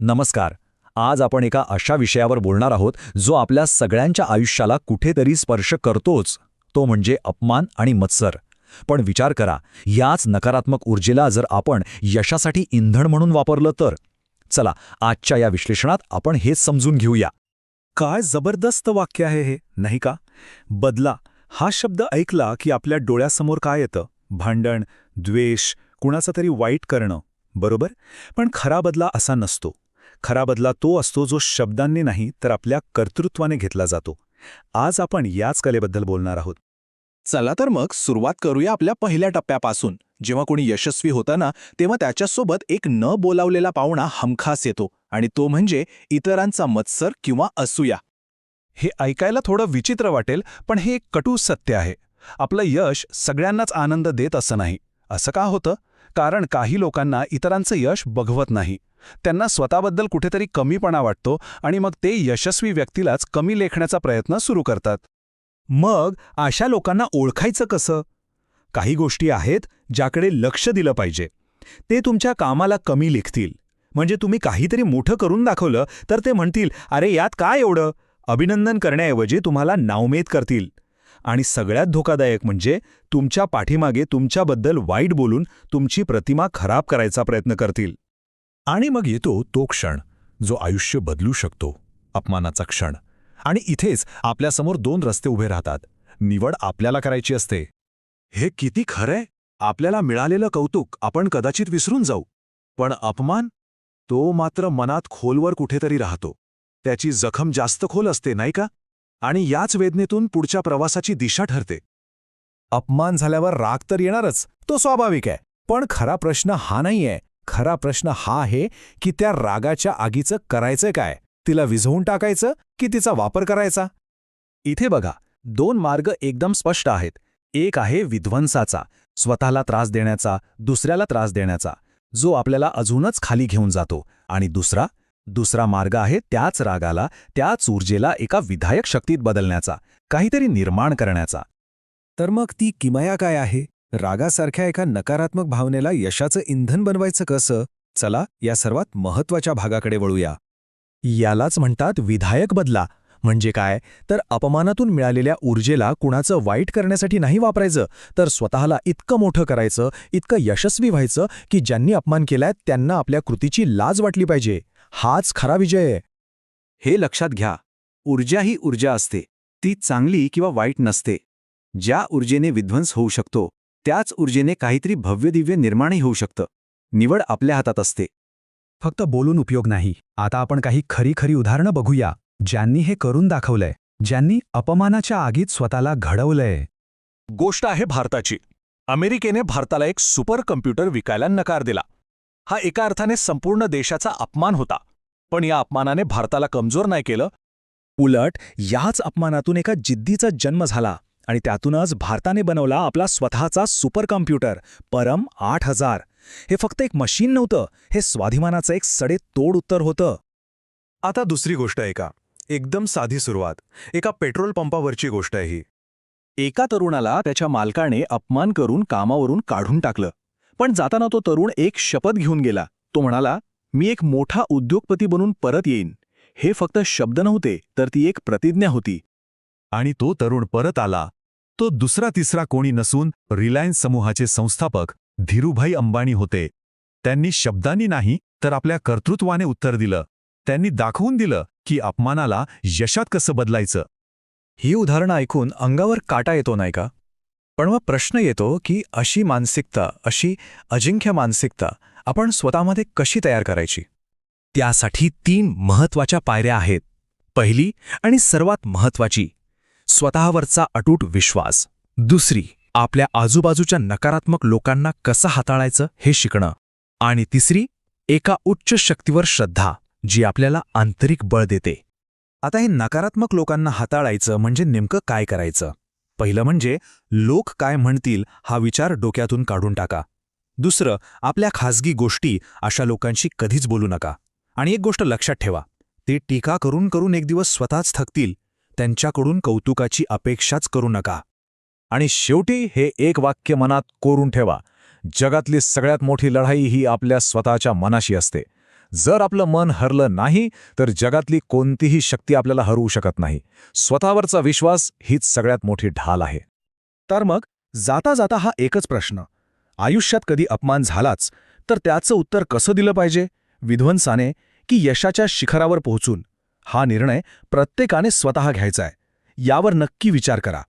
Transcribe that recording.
नमस्कार. आज आपण एका अशा विषयावर बोलणार आहोत जो आपल्या सगळ्यांच्या आयुष्याला कुठेतरी स्पर्श करतोच. तो म्हणजे अपमान आणि मत्सर. पण विचार करा याच नकारात्मक ऊर्जेला जर आपण यशासाठी इंधन म्हणून वापरलं तर? चला आजच्या या विश्लेषणात आपण हेच समजून घेऊया. काय जबरदस्त वाक्य आहे हे नाही का? बदला हा शब्द ऐकला की आपल्या डोळ्यासमोर काय येतं? भांडण द्वेष कुणाचं तरी वाईट करणं बरोबर? पण खरा बदला असा नसतो. खरा बदला तो असतो जो शब्दांनी नाही तर आपल्या कर्तृत्वाने घेतला जातो. आज आपण याच कलेबद्दल बोलणार आहोत. चला तर मग सुरुवात करूया आपल्या पहिल्या टप्प्यापासून. जेव्हा कोणी यशस्वी होताना तेव्हा त्याच्यासोबत एक न बोलावलेला पाहुणा हमखास येतो आणि तो म्हणजे इतरांचा मत्सर किंवा असूया. हे ऐकायला थोडं विचित्र वाटेल पण हे एक कटू सत्य आहे. आपलं यश सगळ्यांनाच आनंद देत असं नाही. असं का होतं? कारण काही लोकांना इतरांचं यश बघवत नाही. त्यांना स्वतःबद्दल कुठेतरी कमीपणा वाटतो आणि मग ते यशस्वी व्यक्तीलाच कमी लेखण्याचा प्रयत्न सुरू करतात. मग अशा लोकांना ओळखायचं कसं? काही गोष्टी आहेत ज्याकडे लक्ष दिलं पाहिजे. ते तुमच्या कामाला कमी लेखतील. म्हणजे तुम्ही काहीतरी मोठं करून दाखवलं तर ते म्हणतील अरे यात काय एवढं? अभिनंदन करण्याऐवजी तुम्हाला नावमेद करतील. आणि सगळ्यात धोकादायक म्हणजे तुमच्या पाठीमागे तुमच्याबद्दल वाईट बोलून तुमची प्रतिमा खराब करायचा प्रयत्न करतील. आणि मग येतो तो क्षण जो आयुष्य बदलू शकतो अपमानाचा क्षण. आणि इथेच आपल्यासमोर दोन रस्ते उभे राहतात. निवड आपल्याला करायची असते. हे किती खरंय? आपल्याला मिळालेलं कौतुक आपण कदाचित विसरून जाऊ. पण अपमान? तो मात्र मनात खोलवर कुठेतरी राहतो. त्याची जखम जास्त खोल असते नाही का? आणि याच वेदनेतून पुढच्या प्रवासाची दिशा ठरते. अपमान झाल्यावर राग तर येणारच तो स्वाभाविक आहे. पण खरा प्रश्न हा नाहीये. खरा प्रश्न हा आहे की त्या रागाच्या आगीचं करायचं काय? तिला विझवून टाकायचं की तिचा वापर करायचा? इथे बघा दोन मार्ग एकदम स्पष्ट आहेत. एक आहे विध्वंसाचा स्वतःला त्रास देण्याचा दुसऱ्याला त्रास देण्याचा. जो आपल्याला अजूनच खाली घेऊन जातो. आणि दुसरा दुसरा मार्ग आहे त्याच रागाला त्याच ऊर्जेला एका विधायक शक्तीत बदलण्याचा काहीतरी निर्माण करण्याचा. तर मग ती किमया काय आहे? रागासारख्या एका नकारात्मक भावनेला यशाचं इंधन बनवायचं कसं? चला या सर्वात महत्त्वाच्या भागाकडे वळूया. यालाच म्हणतात विधायक बदला. म्हणजे काय? तर अपमानातून मिळालेल्या ऊर्जेला कुणाचं वाईट करण्यासाठी नाही वापरायचं तर स्वतःला इतकं मोठं करायचं इतकं यशस्वी व्हायचं की ज्यांनी अपमान केलाय त्यांना आपल्या कृतीची लाज वाटली पाहिजे. हाच खरा विजय आहे. हे लक्षात घ्या. ऊर्जा ही ऊर्जा असते. ती चांगली किंवा वाईट नसते. ज्या ऊर्जेने विध्वंस होऊ शकतो त्याच ऊर्जेने काहीतरी भव्यदिव्य निर्माणही होऊ शकतं. निवड आपल्या हातात असते. फक्त बोलून उपयोग नाही. आता आपण काही खरी खरी उदाहरणं बघूया. ज्यांनी हे करून दाखवलंय ज्यांनी अपमानाच्या आगीत स्वतःला घडवलंय. गोष्ट आहे भारताची. अमेरिकेने भारताला एक सुपर कम्प्युटर विकायला नकार दिला. हा एका अर्थाने संपूर्ण देशाचा अपमान होता. पण या अपमानाने भारताला कमजोर नाही केलं. उलट याच अपमानातून एका जिद्दीचा जन्म झाला. आणि त्यातूनच भारताने बनवला आपला स्वतःचा सुपर कम्प्युटर परम आठ हजार. हे फक्त एक मशीन नव्हतं हे स्वाभिमानाचं एक सडे तोड उत्तर होतं. आता दुसरी गोष्ट आहे का? एकदम साधी सुरुवात. एका पेट्रोल पंपावरची गोष्ट आहे ही. एका तरुणाला त्याच्या मालकाने अपमान करून कामावरून काढून टाकलं. पण जाताना तो तरुण एक शपथ घेऊन गेला. तो म्हणाला मी एक मोठा उद्योगपती बनून परत येईन. हे फक्त शब्द नव्हते तर ती एक प्रतिज्ञा होती. आणि तो तरुण परत आला. तो दुसरा तिसरा कोणी नसून रिलायन्स समूहाचे संस्थापक धीरूभाई अंबानी होते. त्यांनी शब्दांनी नाही तर आपल्या कर्तृत्वाने उत्तर दिलं. त्यांनी दाखवून दिलं की अपमानाला यशात कसं बदलायचं. ही उदाहरणं ऐकून अंगावर काटा येतो नाही का? पण मग प्रश्न येतो की अशी मानसिकता अशी अजिंक्य मानसिकता आपण स्वतःमध्ये कशी तयार करायची? त्यासाठी तीन महत्त्वाच्या पायऱ्या आहेत. पहिली आणि सर्वात महत्वाची स्वतःवरचा अटूट विश्वास. दुसरी आपल्या आजूबाजूच्या नकारात्मक लोकांना कसं हाताळायचं हे शिकणं. आणि तिसरी एका उच्च शक्तीवर श्रद्धा जी आपल्याला आंतरिक बळ देते. आता हे नकारात्मक लोकांना हाताळायचं म्हणजे नेमकं काय करायचं? पहिलं म्हणजे लोक काय म्हणतील हा विचार डोक्यातून काढून टाका. दुसरं आपल्या खासगी गोष्टी अशा लोकांशी कधीच बोलू नका. आणि एक गोष्ट लक्षात ठेवा ते टीका करून करून एक दिवस स्वतःच थकतील त्यांच्याकडून कौतुकाची अपेक्षाच करू नका. आणि शेवटी हे एक वाक्य मनात कोरून ठेवा जगातली सगळ्यात मोठी लढाई ही आपल्या स्वतःच्या मनाशी असते. जर आपलं मन हरलं नाही तर जगातली कोणतीही शक्ती आपल्याला हरवू शकत नाही. स्वतःवरचा विश्वास हीच सगळ्यात मोठी ढाल आहे. तर मग जाता जाता हा एकच प्रश्न. आयुष्यात कधी अपमान झालाच तर त्याचं उत्तर कसं दिलं पाहिजे? विध्वंसाने की यशाच्या शिखरावर पोहोचून? हा निर्णय प्रत्येकाने स्वतः घ्यायचा आहे. यावर नक्की विचार करा.